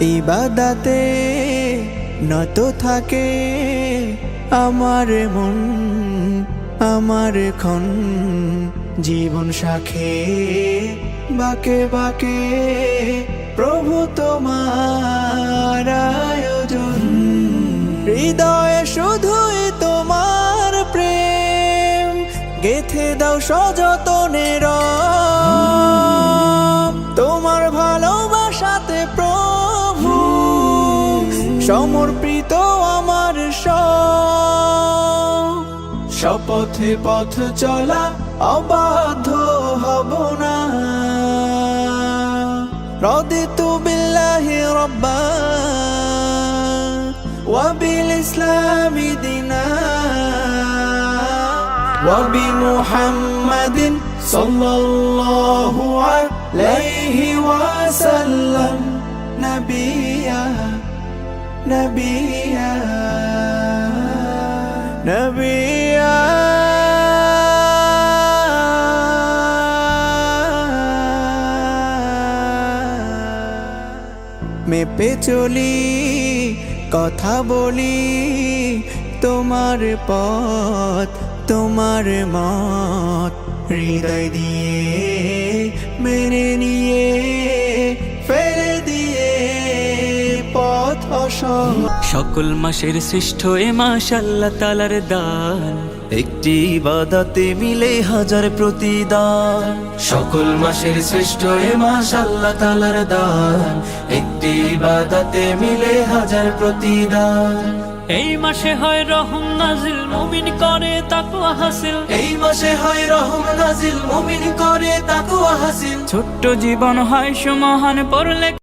ইবাদাতে নত থাকে আমার মন, আমার ক্ষণ। জীবন সাখে বাকে বাকে প্রভু তোমার আয়োজন। হৃদয়ে শুধুই তোমার প্রেম। গেথে দাও সযতনের সমর্পিত আমার সব শপথে পথ চলা অবাধ্য হব না رضيت بالله ربا وبالإسلام دينا وبمحمد صلى الله عليه وسلم نبيا نبيا নবিয়া মেপে চলি কথা বলি তোমার পথ তোমার মত হৃদয় দিয়ে সকল মাসের শ্রেষ্ঠ এ মাস আল্লাহ তালার দান। একটি বাদাতে মিলে হাজার প্রতিদান। সকল মাসের শ্রেষ্ঠ এ মাস আল্লাহ তালার দান। একটি বাদাতে মিলে হাজার প্রতিদান। এই মাসে হয় রহম নাজিল মুমিন করে তাকওয়া হাসিল। এই মাসে হয় রহম নাজিল মুমিন করে তাকুয়া হাসিল। ছোট্ট জীবন হয় সুমহান পড়লে